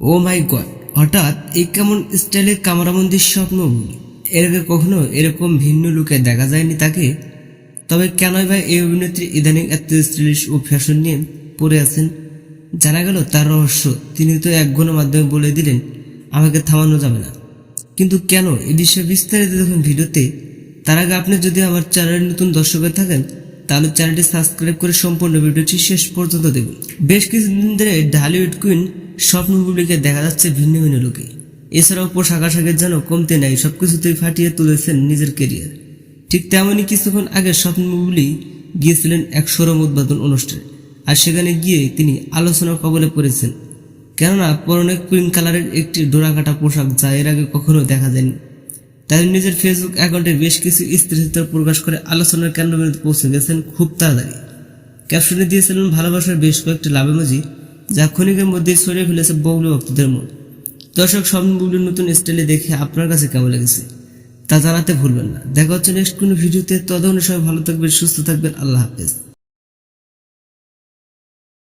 ও মাই god, হঠাৎ এই কেমন স্টাইলের কামরাবন্দির স্বপ্ন? এর আগে কখনো এরকম ভিন্ন লুকে দেখা যায়নি তাকে? তবে কেনই বা এই অভিনেত্রী ইদানিং এত স্টাইলিশ ও ফ্যাশন নিয়ে পড়ে আছেন? জানা গেল তার রহস্য, তিনি তো এক ঘনের মাধ্যমে বলে দিলেন, আমাকে থামানো যাবে না। কিন্তু কেন এ বিষয়ে বিস্তারিত দেখুন ভিডিওতে? তার আগে আপনি যদি আমার চ্যানেলের নতুন দর্শক হয়ে থাকেন, তাহলে চ্যানেলটি সাবস্ক্রাইব করে সম্পূর্ণ ভিডিওটি শেষ পর্যন্ত দেখুন। বেশ কিছুদিন ধরে ঢালিউড কুইন স্বপ্ন বুবলিকে দেখা যাচ্ছে ভিন্ন ভিন্ন লোকে এছাড়াও পোশাক আশাকের যেন কমতে নাই, সবকিছুতেই ফাটিয়ে তুলেছেন নিজের কেরিয়ার ঠিক তেমনই কিছুক্ষণ আগে স্বপ্ন বুবলি গিয়েছিলেন এক সরম উদ্বোধন অনুষ্ঠানে, আর সেখানে গিয়ে তিনি আলোচনার কবলে পড়েছেন। কেননা পরনে পিঙ্ক কালারের একটি ডোরাকাটা পোশাক যা এর আগে কখনো দেখা যায়নি। তাদের নিজের ফেসবুক অ্যাকাউন্টে বেশ কিছু স্থিরচিত্র প্রকাশ করে আলোচনার কেন্দ্রবিন্দুতে পৌঁছে গেছেন খুব তাড়াতাড়ি। ক্যাপশনে দিয়েছিলেন ভালোবাসার বেশ কয়েকটি লাভেমজি যা ক্ষণিকের মধ্যে ছড়িয়ে ফেলেছে বৌলি ভক্তদের মন। দর্শক, স্বপ্ন নতুন স্টাইলে দেখে আপনার কাছে কেমন লেগেছে? তা জানাতে ভুলবেন না। দেখা হচ্ছে নেক্সট কোনো ভিডিওতে। ততক্ষণে সবাই ভালো থাকবেন, সুস্থ থাকবেন। আল্লাহ হাফেজ।